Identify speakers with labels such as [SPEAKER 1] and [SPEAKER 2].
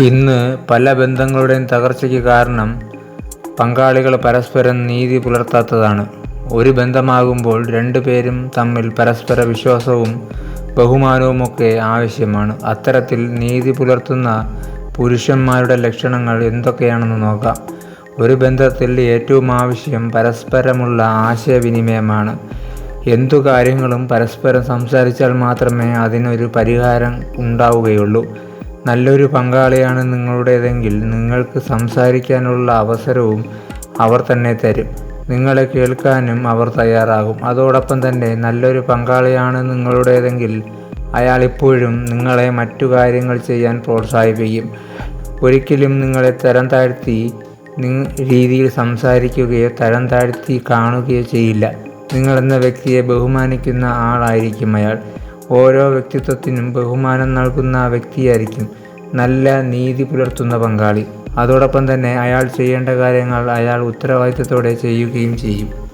[SPEAKER 1] ഇന്ന് പല ബന്ധങ്ങളുടെയും തകർച്ചയ്ക്ക് കാരണം പങ്കാളികൾ പരസ്പരം നീതി പുലർത്താത്തതാണ്. ഒരു ബന്ധമാകുമ്പോൾ രണ്ടു പേരും തമ്മിൽ പരസ്പര വിശ്വാസവും ബഹുമാനവുമൊക്കെ ആവശ്യമാണ്. അത്തരത്തിൽ നീതി പുലർത്തുന്ന പുരുഷന്മാരുടെ ലക്ഷണങ്ങൾ എന്തൊക്കെയാണെന്ന് നോക്കാം. ഒരു ബന്ധത്തിൽ ഏറ്റവും ആവശ്യം പരസ്പരമുള്ള ആശയവിനിമയമാണ്. എന്തു കാര്യങ്ങളും പരസ്പരം സംസാരിച്ചാൽ മാത്രമേ അതിനൊരു പരിഹാരം ഉണ്ടാവുകയുള്ളൂ. നല്ലൊരു പങ്കാളിയാണ് നിങ്ങളുടേതെങ്കിൽ നിങ്ങൾക്ക് സംസാരിക്കാനുള്ള അവസരവും അവർ തന്നെ തരും. നിങ്ങളെ കേൾക്കാനും അവർ തയ്യാറാകും. അതോടൊപ്പം തന്നെ നല്ലൊരു പങ്കാളിയാണ് നിങ്ങളുടേതെങ്കിൽ അയാൾ ഇപ്പോഴും നിങ്ങളെ മറ്റു കാര്യങ്ങൾ ചെയ്യാൻ പ്രോത്സാഹിപ്പിക്കും. ഒരിക്കലും നിങ്ങളെ തരം താഴ്ത്തി രീതിയിൽ സംസാരിക്കുകയോ തരം താഴ്ത്തി കാണുകയോ ചെയ്യില്ല. നിങ്ങളെന്ന വ്യക്തിയെ ബഹുമാനിക്കുന്ന ആളായിരിക്കും അയാൾ. ഓരോ വ്യക്തിത്വത്തിനും ബഹുമാനം നൽകുന്ന വ്യക്തിയായിരിക്കും. നല്ല നീതി പുലർത്തുന്ന പങ്കാളി. അതോടൊപ്പം തന്നെ അയാൾ ചെയ്യേണ്ട കാര്യങ്ങൾ അയാൾ ഉത്തരവാദിത്തത്തോടെ ചെയ്യുകയും ചെയ്യും.